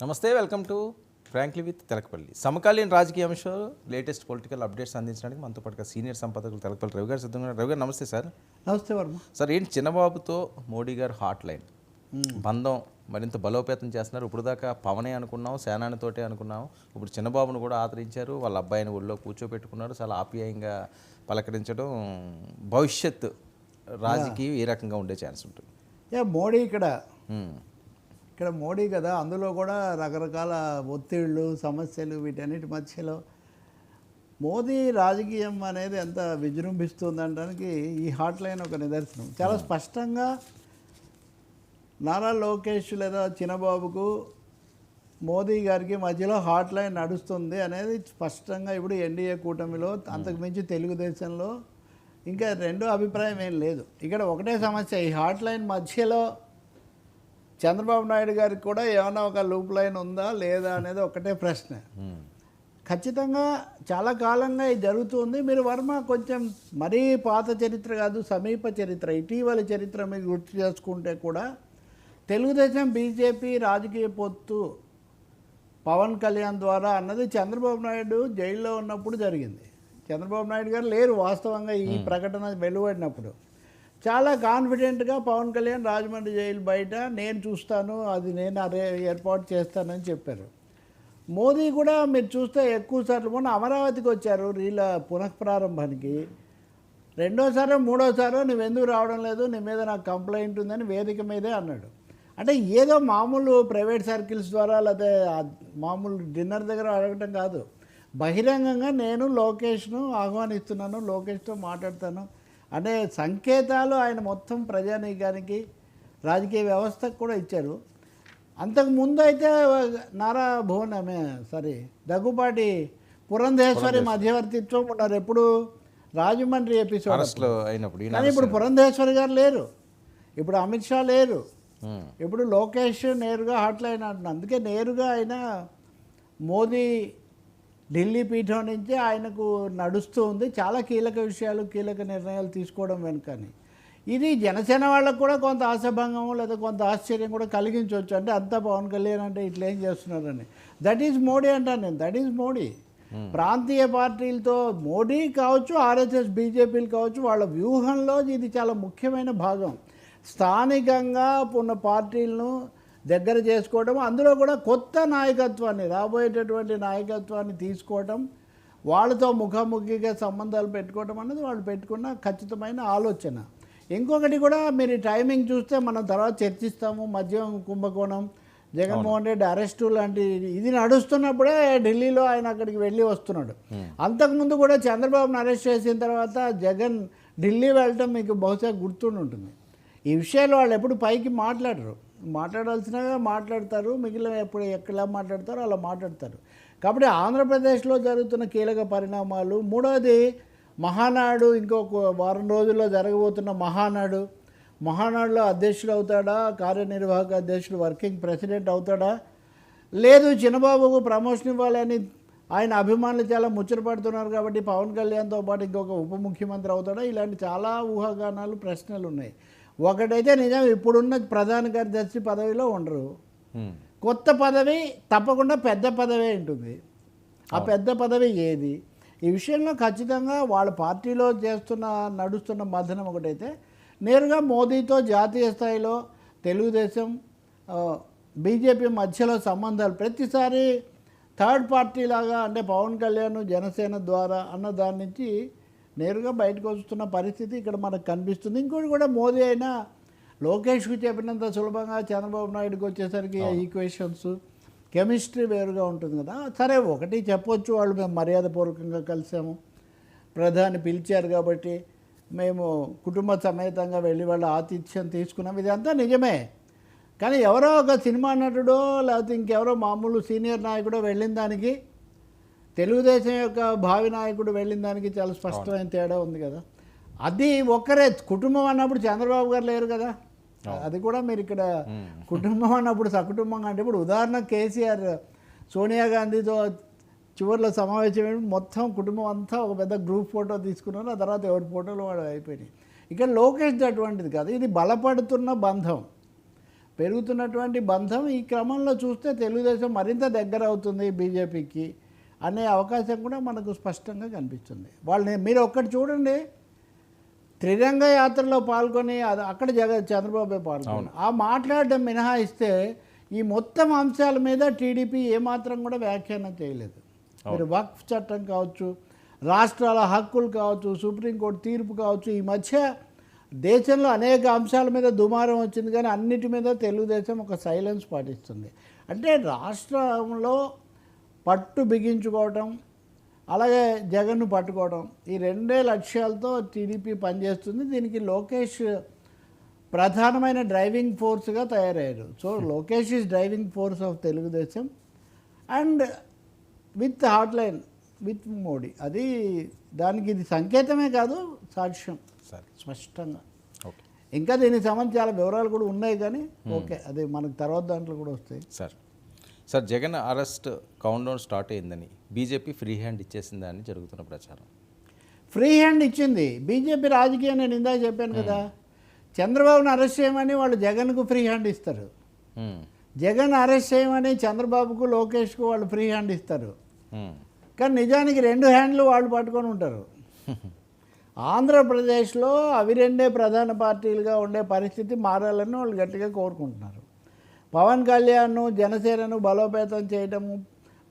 నమస్తే welcome to frankly with Telakapalli. సమకాలీన రాజకీయ అంశాలు లేటెస్ట్ పొలిటికల్ అప్డేట్స్ అందించడానికి మనతో పాటుగా సీనియర్ సంపాదకులు తెలకపల్లి రవి గారు సిద్ధంగా. రవి గారు నమస్తే సార్. నమస్తే వర్మ. సార్ ఏంటి చిన్నబాబుతో మోడీ గారు హాట్ లైన్ బంధం మరింత బలోపేతం చేస్తున్నారు. ఇప్పుడు దాకా పవనే అనుకున్నాం సేనానితోటే అనుకున్నాం ఇప్పుడు చిన్నబాబును కూడా ఆదరించారు. వాళ్ళ అబ్బాయిని ఒళ్ళో కూర్చోబెట్టుకున్నారు. చాలా ఆప్యాయంగా పలకరించడం భవిష్యత్ రాజకీయం ఏ రకంగా ఉండే ఛాన్స్ ఉంటుంది? మోడీ ఇక్కడ. ఇక్కడ మోడీ కదా అందులో కూడా రకరకాల ఒత్తిళ్ళు సమస్యలు వీటన్నిటి మధ్యలో మోదీ రాజకీయం అనేది ఎంత విజృంభిస్తుంది అనడానికి ఈ హాట్ లైన్ ఒక నిదర్శనం. చాలా స్పష్టంగా నారా లోకేష్ లేదా చిన్నబాబుకు మోదీ గారికి మధ్యలో హాట్ లైన్ నడుస్తుంది అనేది స్పష్టంగా ఇప్పుడు ఎన్డీఏ కూటమిలో అంతకు మించి తెలుగుదేశంలో ఇంకా రెండో అభిప్రాయం ఏం లేదు. ఇక్కడ ఒకటే సమస్య ఈ హాట్ లైన్ మధ్యలో చంద్రబాబు నాయుడు గారికి కూడా ఏమైనా ఒక లూప్ లైన్ ఉందా లేదా అనేది ఒకటే ప్రశ్న. ఖచ్చితంగా చాలా కాలంగా ఇది జరుగుతుంది. మీరు వర్మ కొంచెం మరీ పాత చరిత్ర కాదు సమీప చరిత్ర ఇటీవల చరిత్ర మీరు గుర్తు చేసుకుంటే కూడా తెలుగుదేశం బీజేపీ రాజకీయ పొత్తు పవన్ కళ్యాణ్ ద్వారా అన్నది చంద్రబాబు నాయుడు జైల్లో ఉన్నప్పుడు జరిగింది. చంద్రబాబు నాయుడు గారు లేరు వాస్తవంగా ఈ ప్రకటన వెలువడినప్పుడు. చాలా కాన్ఫిడెంట్గా పవన్ కళ్యాణ్ రాజమండ్రి జైలు బయట నేను చూస్తాను అది నేను అరే ఏర్పాటు చేస్తానని చెప్పారు. మోదీ కూడా మీరు చూస్తే ఎక్కువ సార్లు మొన్న అమరావతికి వచ్చారు వీళ్ళ పునఃప్రారంభానికి. రెండోసారో మూడోసారో నువ్వు ఎందుకు రావడం లేదు నీ మీద నాకు కంప్లైంట్ ఉందని వేదిక మీదే అన్నాడు. అంటే ఏదో మామూలు ప్రైవేట్ సర్కిల్స్ ద్వారా లేకపోతే మామూలు డిన్నర్ దగ్గర అడగటం కాదు. బహిరంగంగా నేను లోకేష్ను ఆహ్వానిస్తున్నాను లోకేష్తో మాట్లాడతాను అనే సంకేతాలు ఆయన మొత్తం ప్రజానీకానికి రాజకీయ వ్యవస్థకు కూడా ఇచ్చారు. అంతకు ముందు అయితే నారా భువన్ ఆమె సారీ దగ్గుపాటి పురంధేశ్వరి మధ్యవర్తిత్వం ఉన్నారు. ఎప్పుడు రాజమండ్రి ఎపిసోడ్ అయినప్పుడు కానీ ఇప్పుడు పురంధేశ్వరి గారు లేరు. ఇప్పుడు అమిత్ షా లేరు. ఇప్పుడు లోకేష్ నేరుగా హాట్లైన్ అంటున్నారు. అందుకే నేరుగా ఆయన మోదీ ఢిల్లీ పీఠం నుంచి ఆయనకు నడుస్తూ ఉంది. చాలా కీలక విషయాలు కీలక నిర్ణయాలు తీసుకోవడం వెనుకని. ఇది జనసేన వాళ్ళకు కూడా కొంత ఆశాభంగం లేదా కొంత ఆశ్చర్యం కూడా కలిగించవచ్చు. అంటే అంతా పవన్ కళ్యాణ్ అంటే ఇట్లా ఏం చేస్తున్నారని. దట్ ఈజ్ మోడీ అంటాను నేను. దట్ ఈజ్ మోడీ ప్రాంతీయ పార్టీలతో మోడీ కావచ్చు ఆర్ఎస్ఎస్ బీజేపీలు కావచ్చు వాళ్ళ వ్యూహంలో ఇది చాలా ముఖ్యమైన భాగం. స్థానికంగా ఉన్న పార్టీలను దగ్గర చేసుకోవడం అందులో కూడా కొత్త నాయకత్వాన్ని రాబోయేటటువంటి నాయకత్వాన్ని తీసుకోవడం వాళ్ళతో ముఖాముఖిగా సంబంధాలు పెట్టుకోవడం అన్నది వాళ్ళు పెట్టుకున్న ఖచ్చితమైన ఆలోచన. ఇంకొకటి కూడా మీరు టైమింగ్ చూస్తే మనం తర్వాత చర్చిస్తాము మద్యం కుంభకోణం జగన్మోహన్ రెడ్డి అరెస్టు లాంటి ఇది నడుస్తున్నప్పుడే ఢిల్లీలో ఆయన అక్కడికి వెళ్ళి వస్తున్నాడు. అంతకుముందు కూడా చంద్రబాబును అరెస్ట్ చేసిన తర్వాత జగన్ ఢిల్లీ వెళ్ళటం మీకు బహుశా గుర్తుండి ఉంటుంది ఈ విషయాలు వాళ్ళు ఎప్పుడు పైకి మాట్లాడరు. మాట్లాడాల్సినగా మాట్లాడతారు మిగిలిన ఎప్పుడు ఎక్కడ మాట్లాడతారో అలా మాట్లాడతారు. కాబట్టి ఆంధ్రప్రదేశ్లో జరుగుతున్న కీలక పరిణామాలు మూడవది మహానాడు ఇంకొక వారం రోజుల్లో జరగబోతున్న మహానాడు. మహానాడులో అధ్యక్షుడు అవుతాడా కార్యనిర్వాహక అధ్యక్షుడు వర్కింగ్ ప్రెసిడెంట్ అవుతాడా? లేదు చిన్నబాబుకు ప్రమోషన్ ఇవ్వాలని ఆయన అభిమానులు చాలా ముచ్చటపడుతున్నారు కాబట్టి పవన్ కళ్యాణ్తో పాటు ఇంకొక ఉప ముఖ్యమంత్రి అవుతాడా? ఇలాంటి చాలా ఊహాగానాలు ప్రశ్నలు ఉన్నాయి. ఒకటైతే నిజం ఇప్పుడున్న ప్రధాన కార్యదర్శి పదవిలో ఉండరు. కొత్త పదవి తప్పకుండా పెద్ద పదవే ఉంటుంది. ఆ పెద్ద పదవి ఏది? ఈ విషయంలో ఖచ్చితంగా వాళ్ళ పార్టీలో చేస్తున్న నడుస్తున్న మథనం ఒకటైతే నేరుగా మోదీతో జాతీయ స్థాయిలో తెలుగుదేశం బీజేపీ మధ్యలో సంబంధాలు ప్రతిసారి థర్డ్ పార్టీ లాగా అంటే పవన్ కళ్యాణ్ జనసేన ద్వారా అన్న దాని నుంచి నేరుగా బయటకు వస్తున్న పరిస్థితి ఇక్కడ మనకు కనిపిస్తుంది. ఇంకోటి కూడా మోదీ అయినా లోకేష్కి చెప్పినంత సులభంగా చంద్రబాబు నాయుడుకి వచ్చేసరికి ఈక్వేషన్స్ కెమిస్ట్రీ వేరుగా ఉంటుంది కదా. సరే ఒకటి చెప్పొచ్చు వాళ్ళు మేము మర్యాదపూర్వకంగా కలిసాము. ప్రధాని పిలిచారు కాబట్టి మేము కుటుంబ సమేతంగా వెళ్ళి వాళ్ళ ఆతిథ్యం తీసుకున్నాం. ఇదంతా నిజమే. కానీ ఎవరో ఒక సినిమా నటుడో లేకపోతే ఇంకెవరో మామూలు సీనియర్ నాయకుడో వెళ్ళిన దానికి తెలుగుదేశం యొక్క భావి నాయకుడు వెళ్ళిన దానికి చాలా స్పష్టమైన తేడా ఉంది కదా. అది ఒక్కరే కుటుంబం అన్నప్పుడు చంద్రబాబు గారు లేరు కదా. అది కూడా మీరు ఇక్కడ కుటుంబం అన్నప్పుడు సకుటుంబంగా అంటే ఇప్పుడు ఉదాహరణ కేసీఆర్ సోనియా గాంధీతో చివరిలో సమావేశం ఏంటి మొత్తం కుటుంబం అంతా ఒక పెద్ద గ్రూప్ ఫోటో తీసుకున్నారు. ఆ తర్వాత ఎవరి ఫోటోలు వాడు అయిపోయినాయి. ఇక్కడ లోకేష్ అటువంటిది కాదు. ఇది బలపడుతున్న బంధం. పెరుగుతున్నటువంటి బంధం ఈ క్రమంలో చూస్తే తెలుగుదేశం మరింత దగ్గర అవుతుంది బీజేపీకి. అనే అవకాశం కూడా మనకు స్పష్టంగా కనిపిస్తుంది. వాళ్ళని మీరు ఒక్కటి చూడండి. త్రిరంగ యాత్రలో పాల్గొని అది అక్కడ జగ చంద్రబాబు పాల్గొని ఆ మాట్లాడడం మినహాయిస్తే ఈ మొత్తం అంశాల మీద టీడీపీ ఏమాత్రం కూడా వ్యాఖ్యానం చేయలేదు. మీరు వక్ఫ్ చట్టం కావచ్చు రాష్ట్రాల హక్కులు కావచ్చు సుప్రీంకోర్టు తీర్పు కావచ్చు ఈ మధ్య దేశంలో అనేక అంశాల మీద దుమారం వచ్చింది. కానీ అన్నిటి మీద తెలుగుదేశం ఒక సైలెన్స్ పాటిస్తుంది. అంటే రాష్ట్రంలో పట్టు బిగించుకోవటం అలాగే జగన్ను పట్టుకోవడం ఈ రెండే లక్ష్యాలతో టీడీపీ పనిచేస్తుంది. దీనికి లోకేష్ ప్రధానమైన డ్రైవింగ్ ఫోర్స్గా తయారయ్యారు. So Lokesh is driving force of Telugu Desam. And with hotline with Modi. అది దానికి ఇది సంకేతమే కాదు సాక్ష్యం. సరే స్పష్టంగా. ఓకే. ఇంకా దీనికి సంబంధించి చాలా వివరాలు కూడా ఉన్నాయి కానీ ఓకే. అది మనకు తర్వాత దాంట్లో కూడా వస్తాయి. Sir sir Jagan arrest count start అయిందని బీజేపీ ఫ్రీ హ్యాండ్ ఇచ్చేసిందని జరుగుతున్న ప్రచారం. ఫ్రీ హ్యాండ్ ఇచ్చింది. బీజేపీ రాజకీయం నేను ఇందాక చెప్పాను కదా. చంద్రబాబును అరెస్ట్ చేయమని వాళ్ళు జగన్కు ఫ్రీ హ్యాండ్ ఇస్తారు. జగన్ అరెస్ట్ చేయమని చంద్రబాబుకు లోకేష్కు వాళ్ళు ఫ్రీ హ్యాండ్ ఇస్తారు. కానీ నిజానికి రెండు హ్యాండ్లు వాళ్ళు పట్టుకొని ఉంటారు. ఆంధ్రప్రదేశ్లో అవి రెండే ప్రధాన పార్టీలుగా ఉండే పరిస్థితి మారాలని వాళ్ళు గట్టిగా కోరుకుంటున్నారు. పవన్ కళ్యాణ్ను జనసేనను బలోపేతం చేయటము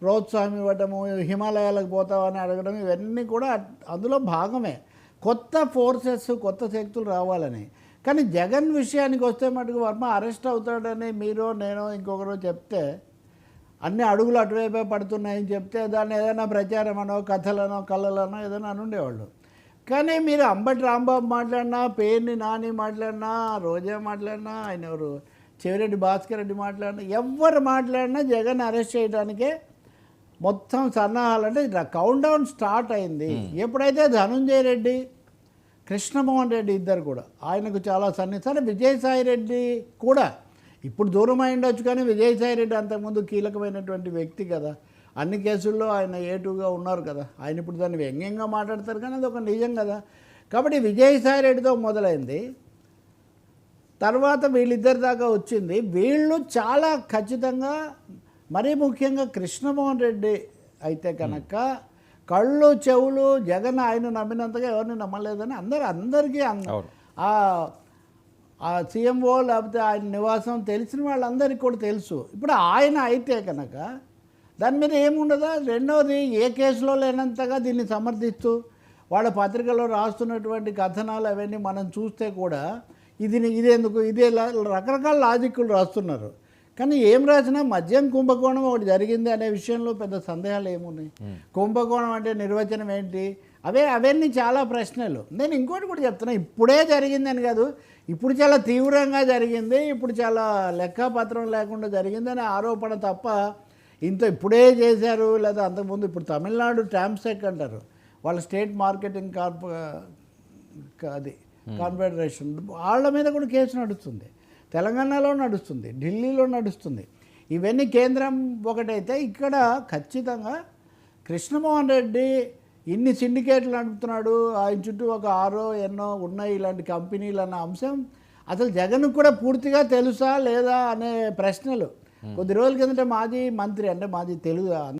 ప్రోత్సాహం ఇవ్వటము హిమాలయాలకు పోతామని అడగడం ఇవన్నీ కూడా అందులో భాగమే. కొత్త ఫోర్సెస్ కొత్త శక్తులు రావాలని. కానీ జగన్ విషయానికి వస్తే మటుకు వర్మ అరెస్ట్ అవుతాడని మీరు నేను ఇంకొకరు చెప్తే అన్ని అడుగులు అటువైపే పడుతున్నాయని చెప్తే దాన్ని ఏదైనా ప్రచారం అనో కథలనో కళలనో ఏదైనా అనుండేవాళ్ళు. కానీ మీరు అంబటి రాంబాబు మాట్లాడినా పేర్ని నాని మాట్లాడినా రోజే మాట్లాడినా ఆయన ఎవరు? చెవిరెడ్డి భాస్కర్ రెడ్డి మాట్లాడినా ఎవరు మాట్లాడినా జగన్ అరెస్ట్ చేయడానికే మొత్తం సన్నాహాలు అంటే కౌంట్ డౌన్ స్టార్ట్ అయింది. ఎప్పుడైతే ధనుంజయ రెడ్డి కృష్ణమోహన్ రెడ్డి ఇద్దరు కూడా ఆయనకు చాలా సన్నిహితాలు విజయసాయి రెడ్డి కూడా. ఇప్పుడు దూరం అయి ఉండొచ్చు కానీ విజయసాయి రెడ్డి అంతకుముందు కీలకమైనటువంటి వ్యక్తి కదా. అన్ని కేసుల్లో ఆయన ఏటుగా ఉన్నారు కదా. ఆయన ఇప్పుడు దాన్ని వ్యంగ్యంగా మాట్లాడతారు కానీ అది ఒక నిజం కదా. కాబట్టి విజయసాయి రెడ్డితో మొదలైంది. తర్వాత వీళ్ళిద్దరి దాకా వచ్చింది. వీళ్ళు చాలా ఖచ్చితంగా మరీ ముఖ్యంగా కృష్ణమోహన్ రెడ్డి అయితే కనుక కళ్ళు చెవులు జగన్ ఆయన నమ్మినంతగా ఎవరిని నమ్మలేదని అందరు అందరికీ ఆ సీఎంఓ లేకపోతే ఆయన నివాసం తెలిసిన వాళ్ళందరికీ కూడా తెలుసు. ఇప్పుడు ఆయన అయితే కనుక దాని మీద ఏముండదా? రెండవది ఏ కేసులో లేనంతగా దీన్ని సమర్థిస్తూ వాళ్ళ పత్రికలో రాస్తున్నటువంటి కథనాలు అవన్నీ మనం చూస్తే కూడా ఇది ఇదేందుకు ఇదే లా- రకరకాల లాజిక్లు రాస్తున్నారు. కానీ ఏం రాసినా మద్యం కుంభకోణం ఒకటి జరిగింది అనే విషయంలో పెద్ద సందేహాలు ఏమున్నాయి? కుంభకోణం అంటే నిర్వచనం ఏంటి? అవే అవన్నీ చాలా ప్రశ్నలు. నేను ఇంకోటి కూడా చెప్తున్నా ఇప్పుడే జరిగిందని కాదు ఇప్పుడు చాలా తీవ్రంగా జరిగింది ఇప్పుడు చాలా లెక్కపత్రం లేకుండా జరిగింది అనే ఆరోపణ తప్ప ఇంత ఇప్పుడే చేశారు లేదా అంతకుముందు ఇప్పుడు తమిళనాడు ట్యాంప్సెక్ అంటారు. వాళ్ళ స్టేట్ మార్కెటింగ్ కార్ప అది. కాన్ఫెడరేషన్ వాళ్ళ మీద కూడా కేసు నడుస్తుంది. తెలంగాణలో నడుస్తుంది. ఢిల్లీలో నడుస్తుంది. ఇవన్నీ కేంద్రం ఒకటైతే ఇక్కడ ఖచ్చితంగా కృష్ణమోహన్ రెడ్డి ఇన్ని సిండికేట్లు నడుపుతున్నాడు. ఆయన చుట్టూ ఒక ఆరో ఎన్నో ఉన్నాయి ఇలాంటి కంపెనీలు అన్న అంశం అసలు జగన్ కూడా పూర్తిగా తెలుసా లేదా అనే ప్రశ్నలు. కొద్ది రోజుల కిందట మాజీ మంత్రి అంటే మాజీ తెలుగు